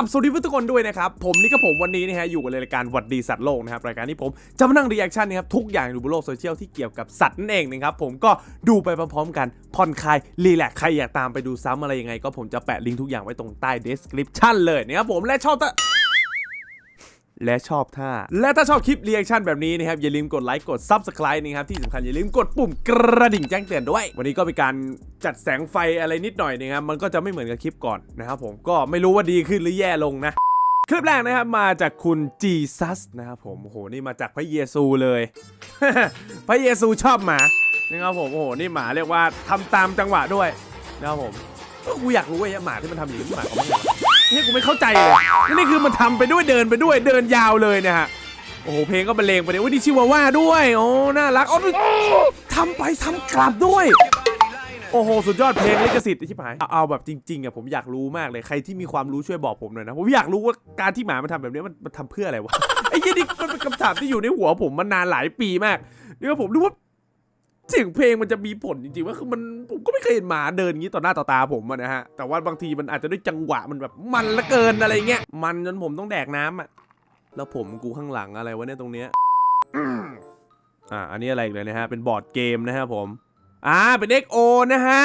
ราบสวัสดีทุกคนด้วยนะครับ ผมนี่ก็ผมวันนี้นะฮะอยู่กับรายการวัดดีสัตว์โลกนะครับรายการที่ผมจะมานั่งรีแอคชั่นนะครับทุกอย่างอยู่บนโลกโซเชียลที่เกี่ยวกับสัตว์นั่นเองนะครับผมก็ดูไปพร้อมๆกันผ่อนคลายรีแลกใครอยากตามไปดูซ้ำอะไรยังไง ก็ผมจะแปะลิงก์ทุกอย่างไว้ตรงใต้ description เลยนะครับผมและชอบตะ และชอบท่า และถ้าชอบคลิปเรีแอคชั่นแบบนี้นะครับ อย่าลืมกดไลค์กด Subscribe นะครับ ที่สำคัญอย่าลืมกดปุ่มกระดิ่งแจ้งเตือนด้วย วันนี้ก็มีการจัดแสงไฟอะไรนิดหน่อยนะครับ มันก็จะไม่เหมือนกับคลิปก่อนนะครับผมก็ไม่รู้ว่าดีขึ้นหรือแย่ลงนะคลิปแรกนะครับมาจากคุณจีซัสนะครับผมโอ้โหนี่มาจากพระเยซูเลย พระเยซูชอบหมานะครับผมโอ้โหนี่หมาเรียกว่าทำตามจังหวะด้วยนะครับผมกูอยากรู้ไอ้หมาที่มันทำอย่างนี้หมาเขาไม่ เนี่ยกูไม่เข้าใจเลยนี่นี่คือมันทำไปด้วยเดินไปด้วยเดินยาวเลยเนะฮะโอ้โหเพลงก็บรรเลงไปเลยว่านี่ชิวาว่าด้วยโอ้น่ารักอ๋อทำไปทำกลับด้วยโอ้โห สุดยอดเพลงลิขสิทธิ์ชิบหายเอาเอาแบบจริงๆอะผมอยากรู้มากเลยใครที่มีความรู้ช่วยบอกผมหน่อยนะผมอยากรู้ว่าการที่หมามันทำแบบนี้มันมันทำเพื่ออะไรวะไอ้ยี่นี่มันเป็นคำถามที่อยู่ในหัวผมมานานหลายปีมากนี่ว่าผมรู้ว่า เสียงเพลงมันจะมีผลจริงๆว่าคือมันผมก็ไม่เคยเห็นหมาเดินอย่างนี้ต่อหน้าต่อตาผมอะนะฮะแต่ว่าบางทีมันอาจจะด้วยจังหวะมันแบบมันละเกินอะไรเงี้ยมันจนผมต้องแดกน้ำอะแล้วผมกูข้างหลังอะไรวะเนี่ยตรงเนี้ยอ่าอันนี้อะไรเลยนะฮะเป็นบอร์ดเกมนะฮะผมอ่าเป็น XO นะฮะ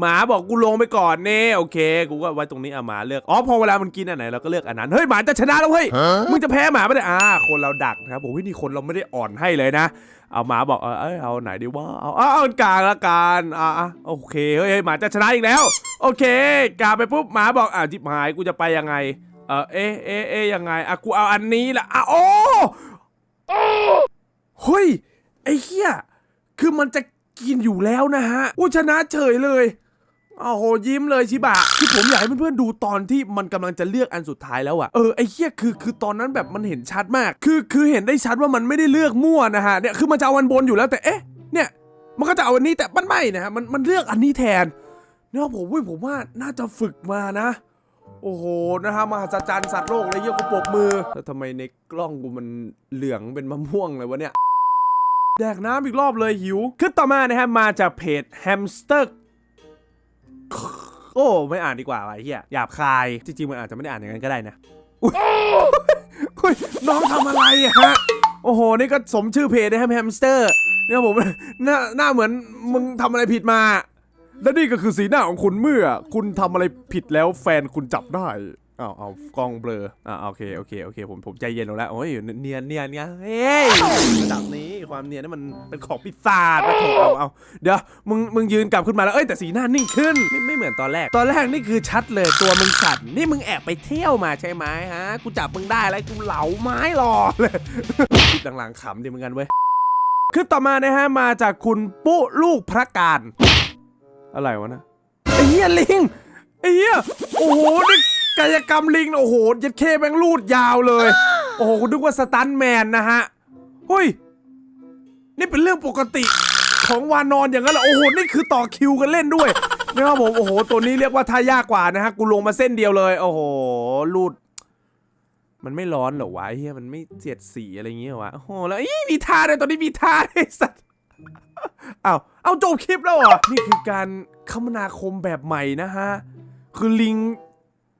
หมาบอกกูลงไปก่อนเน่โอเคกูก็ไว้ตรงนี้อะหมาเลือกอ๋อพอเวลามันกินอันไหนเราก็เลือกอันนั้นเฮ้ยหมาจะชนะแล้วเฮ้ยมึงจะแพ้หมาไม่ได้อ่าคนเราดักนะครับผมนี่คนเราไม่ได้อ่อนให้เลยนะเอาหมาบอกเออเอยเอาไหนดีวะเอาเอาเอาอันกลางละกันอ่าอะโอเคเฮ้ยเฮ้ยหมาจะชนะอีกแล้ว โอเคกาไปปุ๊บหมาบอกอ่าจิบหายกูจะไปยังไงเออเอ๊ะเอ๊ะเอ๊ะยังไงอะกูเอาอันนี้ละอะโอ้เฮ้ยไอ้เหี้ยคือมันจะกินอยู่แล้วนะฮะอู้ชนะเฉยเลย โอ้โหยิ้มเลยชิบะคือผมอยากให้เพื่อนๆดูตอนที่มันกำลังจะเลือกอันสุดท้ายแล้วอะเออไอ้เหี้ยคือคือตอนนั้นแบบมันเห็นชัดมาก คือคือเห็นได้ชัดว่ามันไม่ได้เลือกมั่วนะฮะเนี่ยคือมันจะเอาอันบนอยู่แล้วแต่เอ๊ะเนี่ยมันก็จะเอาอันนี้แต่มันไม่นะฮะมันมันเลือกอันนี้แทนเนี่ยผมว่าผมว่าน่าจะฝึกมานะ โอ้โหนะฮะมหัศจรรย์สัตว์โลกเลยเยี่ยกูปบมือแล้วทำไมในกล้องกูมันเหลืองเป็นมะม่วงเลยวะเนี่ยแดกน้ำอีกรอบเลยหิวคลิปต่อมานะฮะมาจากเพจแฮมสเตอร์ โอ้ไม่อ่านดีกว่าว่ะไอ้เฮียหยาบคายจริงๆมันอาจจะไม่ได้อ่านอย่างนั้นก็ได้นะอุ๊ยอุ๊ยน้องทำอะไรอะฮะโอ้โหนี่ก็สมชื่อเพจนะฮะแฮมสเตอร์เนี่ยผมหน้าหน้าเหมือนมึงทำอะไรผิดมา และนี่ก็คือสีหน้าของคุณเมื่อ คุณทำอะไรผิดแล้วแฟนคุณจับได้ เอาเอากล้องเบลออ่าโอเคโอเคโอเคผมผมใจเย็นลงแล้วโอ้ยเนียนเนียนเนียนเฮ้ยระดับนี้ความเนียนนี่มันเป็นของปีศาจนะโถเอาเอาเดี๋ยวมึงมึงยืนกลับขึ้นมาแล้วเอ้ยแต่สีหน้านิ่งขึ้นไม่ไม่เหมือนตอนแรก ตอนแรกนี่คือชัดเลยตัวมึงสั่นนี่มึงแอบไปเที่ยวมาใช่ไหมฮะกูจับมึงได้แล้วกูเหลาไม้รอเลยคลิปหลังๆขำดีเหมือนกันเว้ยคลิปต่อมานะฮะมาจากคุณปุ๊ลูกพระการอะไรวะนะไอ้เหี้ยลิงไอ้เหี้ยโอ้โหนี่ กายกรรมลิง โอ้โหยัดเคแบงรูดยาวเลย โอ้โหคุณนึกว่าสตันแมนนะฮะเฮ้ย นี่เป็นเรื่องปกติของวานอนอย่างนั้นเหรอโอ้โห นี่คือต่อคิวกันเล่นด้วยนะครับผมโอ้โห ตัวนี้เรียกว่าท่ายากกว่านะฮะ กูลงมาเส้นเดียวเลย โอ้โห รูด มันไม่ร้อนเหรอวะไอ้เฮียมันไม่เสียดสีอะไรอย่างเงี้ยเหรอวะ โอ้โห แล้วอีมีท่าด้วยตอนนี้มีท่าด้วยสัตว์เอาวเอาจบคลิปแล้วเหรอนี่คือการคมนาคมแบบใหม่นะฮะ คือลิง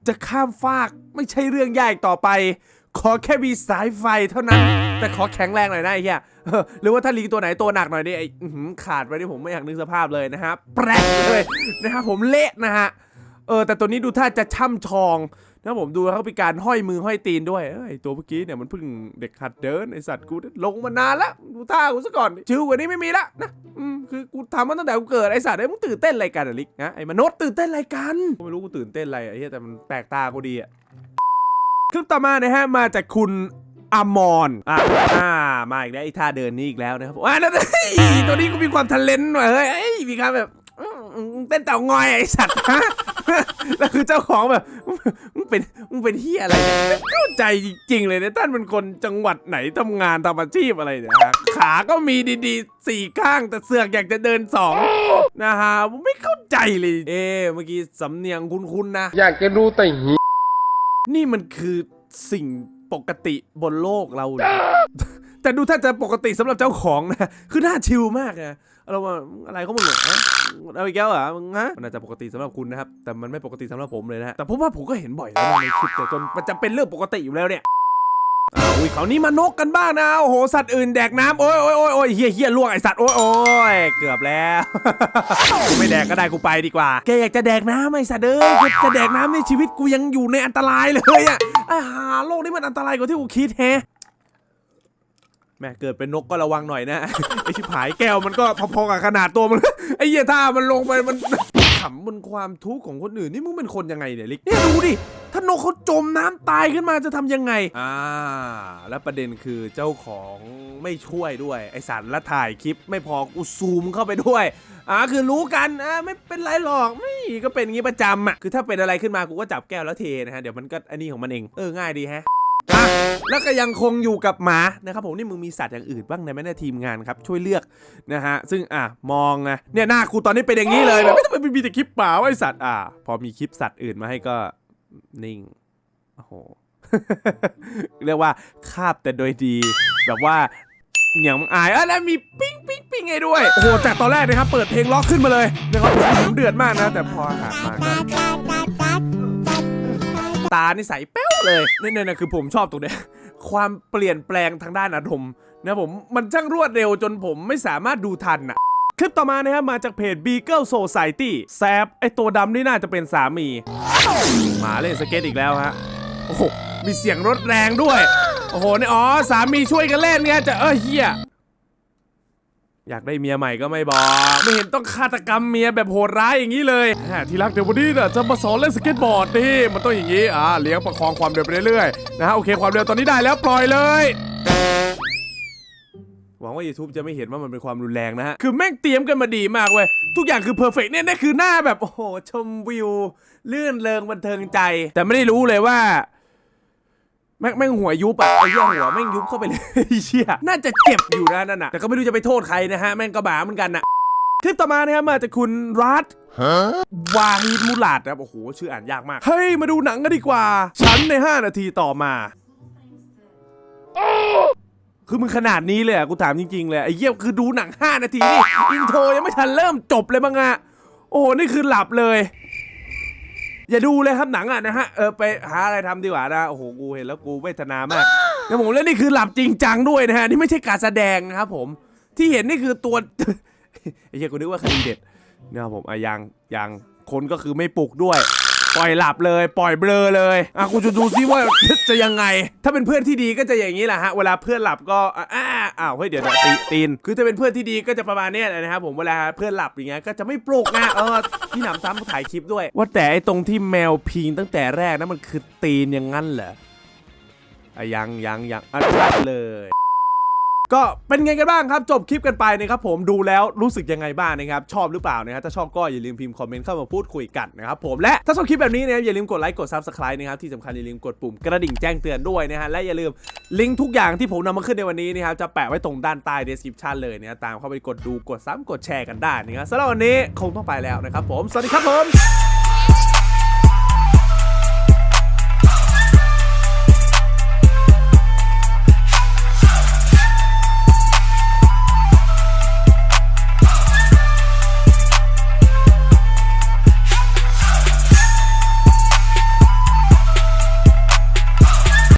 จะข้ามฟากไม่ใช่เรื่องยากอีกต่อไป ขอแค่มีสายไฟเท่านั้น แต่ขอแข็งแรงหน่อยนะไอ้เหี้ยเออหรือว่าถ้าลิงตัวไหนตัวหนักหน่อยนี่ไอ้อื้อหือขาดไปนี่ผมไม่อยากนึกสภาพเลยนะฮะแปรกเลยนะฮะผมเละนะฮะเออแต่ตัวนี้ดูท่าจะช่ำชองนะผมดูเขามีการห้อยมือห้อยตีนด้วยเอ้ยตัวเมื่อกี้เนี่ยมันเพิ่งเด็กหัดเดินไอสัตว์กูลงมานานละดูท่ากูซะก่อนชิวกว่านี้ไม่มีละนะอืม คือกูทำมาตั้งแต่กูเกิดไอสัตว์ไอ้มึงตื่นเต้นอะไรกันอะลิกนะไอ้มนุษย์ตื่นเต้นอะไรกันกูไม่รู้กูตื่นเต้นอะไรไอ้เหี้ยแต่มันแปลกตากูดีอะคลิปต่อมานะฮะมาจากคุณอมรอะอ่ามาอีกแล้วไอ้ท่าเดินนี่อีกแล้วนะครับอ่านั่นตัวนี้กูมีความทะเลนหน่อยเฮ้ยเอ้ยมีการแบบเต้นเต่างอยไอสัตว์ฮะ แล้วคือเจ้าของแบบมึงเป็นมึงเป็นเฮียอะไรเนี่ยไม่เข้าใจจริงๆเลยเนี่ยท่านเป็นคนจังหวัดไหนทำงานทำอาชีพอะไรเนี่ยฮะขาก็มีดีๆสี่ข้างแต่เสือกอยากจะเดินสองนะฮะผมไม่เข้าใจเลย เอ๊ะเมื่อกี้สำเนียงคุ้นๆนะ อยากจะดูแต่หีนี่นี่มันคือสิ่งปกติบนโลกเราเหรอ แต่ดูถ้าจะปกติสำหรับเจ้าของนะ คือน่าชิลมากนะเราว่าอะไรเขามึงเหรอฮะเอาอีกแล้วเหรอมึงฮะมันน่าจะปกติสำหรับคุณนะครับ แต่มันไม่ปกติสำหรับผมเลยนะฮะแต่ผมว่าผมก็เห็นบ่อยแล้วนะในคลิปแต่จนมันจะเป็นเรื่องปกติอยู่แล้วเนี่ยอ่าอุ้ยเขาวนี้มานกกันบ้างนะ โอ้โห สัตว์อื่นแดกน้ำโอ้ยโอ้ยโอ้ยโอ้ยเฮียเฮียล่วงไอสัตว์ โอ้ยโอ้ยเกือบแล้วกูไม่แดกก็ได้กูไปดีกว่า แกอยากจะแดกน้ำไอสัตว์เอ้ยจะแดกน้ำในชีวิตกูยังอยู่ในอันตรายเลยอะไอ้หาโลกนี้มันอันตรายกว่าที่กูคิดแฮะ แม่เกิดเป็นนกก็ระวังหน่อยนะไอชิบหายแก้วมันก็พอๆกับขนาดตัวมันไอเหี้ยถ้ามันลงไปมันขำบนความทุกข์ของคนอื่นนี่มึงเป็นคนยังไงเนี่ยลิกเนี่ยดูดิถ้านกเขาจมน้ำตายขึ้นมาจะทำยังไงอ่าแล้วประเด็นคือเจ้าของไม่ช่วยด้วย ไอสันและถ่ายคลิปไม่พอกูซูมเข้าไปด้วยอ่าคือรู้กันอ่าไม่เป็นไรหรอกไม่ก็เป็นอย่างงี้ประจำอะคือถ้าเป็นอะไรขึ้นมากูก็จับแก้วแล้วเทนะฮะเดี๋ยวมันก็อันนี้ของมันเองเออง่ายดีฮะ อะแล้วก็ยังคงอยู่กับหมานะครับผมนี่มึงมีสัตว์อย่างอื่นบ้างในไหมในทีมงานครับช่วยเลือกนะฮะซึ่งอะมองนะเนี่ยหน้ากูตอนนี้เป็นอย่างนี้เลยแบบไม่ทำไมมีแต่คลิปหมาวะไอสัตว์อะพอมีคลิปสัตว์อื่นมาให้ก็นิ่งโอ้โหเรียกว่าคาบแต่โดยดีแบบว่าเหนียงอายอะแล้วมีปิ้งปิ้งปิ้งให้ด้วยโอ้โหจากตอนแรกนะครับเปิดเพลงล็อกขึ้นมาเลยนะครับผมเดือดมากนะแต่พอหามา ตานี่ใสแป้วเลยนี่นี่นะคือผมชอบตรงเนี้ยความเปลี่ยนแปลงทางด้านอารมณ์นะผมมันช่างรวดเร็วจนผมไม่สามารถดูทันอะคลิปต่อมานะครับมาจากเพจ Beagle Society แซบไอตัวดำนี่น่าจะเป็นสามีหมาเล่นสเก็ตอีกแล้วฮะ โอ้โห มีเสียงรถแรงด้วย โอ้โหนี่อ๋อ สามีช่วยกันเล่นเนี่ยจะเออเฮีย อยากได้เมียใหม่ก็ไม่บอก ไม่เห็นต้องฆาตกรรมเมียแบบโหดร้ายอย่างนี้เลยอ่าที่รักเดี๋ยววันนี้เนี่ยจะมาสอนเล่นสเก็ตบอร์ดนี่มันต้องอย่างนี้อ่าเลี้ยงประคองความเร็วไปเรื่อยๆนะฮะโอเคความเร็วตอนนี้ได้แล้วปล่อยเลยหวังว่า YouTube จะไม่เห็นว่ามันเป็นความรุนแรงนะฮะ คือแม่งเตรียมกันมาดีมากเว้ย ทุกอย่างคือเพอร์เฟกเนี่ยนี่คือหน้าแบบ โอ้โห ชมวิว ลื่นเริงบันเทิงใจ แต่ไม่ได้รู้เลยว่า แม่งแม่งหัวยุบอะไอ้เหี้ยหัวแม่งยุบเข้าไปเลยไอ้เชี่ยน่าจะเจ็บอยู่นะนั่นน่ะแต่ก็ไม่รู้จะไปโทษใครนะฮะแม่งก็บาเหมือนกันน่ะคลิปต่อมานะครับมาจากคุณรัฐวาฮิดมุลาดนะครับโอ้โหชื่ออ่านยากมาก เฮ้ย มาดูหนังกันดีกว่า ฉันใน 5 นาทีต่อมา คือมึงขนาดนี้เลยอะกูถามจริง ๆ เลย ไอ้เหี้ยคือดูหนัง 5 นาทีนี่ อินโทรยังไม่ทันเริ่มจบเลยมั้งอะโอ้โห นี่คือหลับเลย อย่าดูเลยครับหนังอะนะฮะเออไปหาอะไรทำดีกว่านะโอ้โหกูเห็นแล้วกูเวทนามากนะผมแล้วนี่คือหลับจริงจังด้วยนะฮะนี่ไม่ใช่การแสดงนะครับผมที่เห็นนี่คือตัวไอ้เหี้ยกูนึกว่าคดีเด็ดนะครับผมอะยังยังคนก็คือไม่ปลุกด้วย ปล่อยหลับเลย ปล่อยเบลอเลยอะกูจะดูซิว่าจะยังไง ถ้าเป็นเพื่อนที่ดีก็จะอย่างนี้แหละฮะเวลาเพื่อนหลับก็อะอ้าอ้าวเฮ้ยเดี๋ยวตีตีนคือถ้าเป็นเพื่อนที่ดีก็จะประมาณนี้นะครับผมเวลาเพื่อนหลับอย่างเงี้ยก็จะไม่ปลุกนะเออพี่หนำซ้ำถ่ายคลิปด้วย ว่าแต่ไอ้ตรงที่แมวพิงตั้งแต่แรกนั้นมันคือตีนอย่างนั้นเหรออะยังยังยังอันชัดเลย ก็เป็นไงกันบ้างครับ จบคลิปกันไปนะครับผมดูแล้วรู้สึกยังไงบ้างนะครับ ชอบหรือเปล่านะครับถ้าชอบก็อย่าลืมพิมพ์คอมเมนต์เข้ามาพูดคุยกันนะครับผมและถ้าชอบคลิปแบบนี้นะครับอย่าลืมกดไลค์กด Subscribe นะครับที่สำคัญอย่าลืมกดปุ่มกระดิ่งแจ้งเตือนด้วยนะฮะและอย่าลืมลิงก์ทุกอย่างที่ผมนำมาขึ้นในวันนี้นะครับจะแปะไว้ตรงด้านใต้ description เลยนะตามเข้าไปกดดูกดซ้ำกดแชร์กันได้นะครับสำหรับวันนี้คงต้องไปแล้วนะครับผมสวัสดีครับผม